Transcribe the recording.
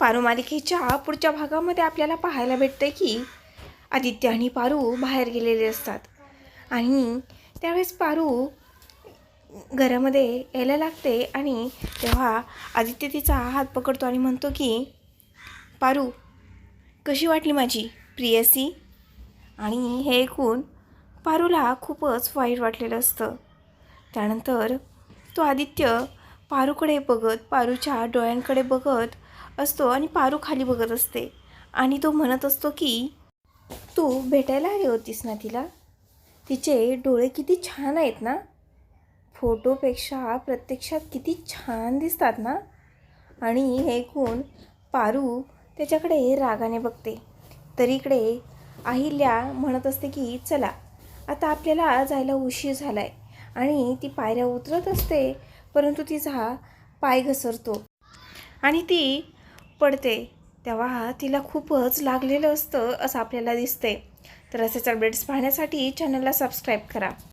पारू मालिकेच्या पुढच्या भागामध्ये आपल्याला पाहायला भेटतं की आदित्य आणि पारू बाहेर गेलेले असतात. आणि त्यावेळेस पारू घरामध्ये यायला लागते आणि तेव्हा आदित्य तिचा हात पकडतो आणि म्हणतो की पारू कशी वाटली माझी प्रियसी? आणि हे ऐकून पारूला खूपच वाईट वाटलेलं असतं. त्यानंतर तो आदित्य पारूकडे बघत पारूच्या डोळ्यांकडे बघत असतो आणि पारू खाली बघत असते. आणि तो म्हणत असतो की तू भेटायला आली होतीस ना तिला? तिचे डोळे किती छान आहेत ना? फोटोपेक्षा प्रत्यक्षात किती छान दिसतात ना? आणि हे ऐकून पारू त्याच्याकडे रागाने बघते. तर इकडे अहिल्या म्हणत असते की चला आता आपल्याला जायला उशीर झाला आहे आणि ती पायऱ्या उतरत असते परंतु तिचा पाय घसरतो. आणि ती पडते. तेव्हा तिला खूपच लागलेलं असतं असं आपल्याला दिसते तर असेच अपडेट्स पाहण्यासाठी चॅनलला सबस्क्राईब करा.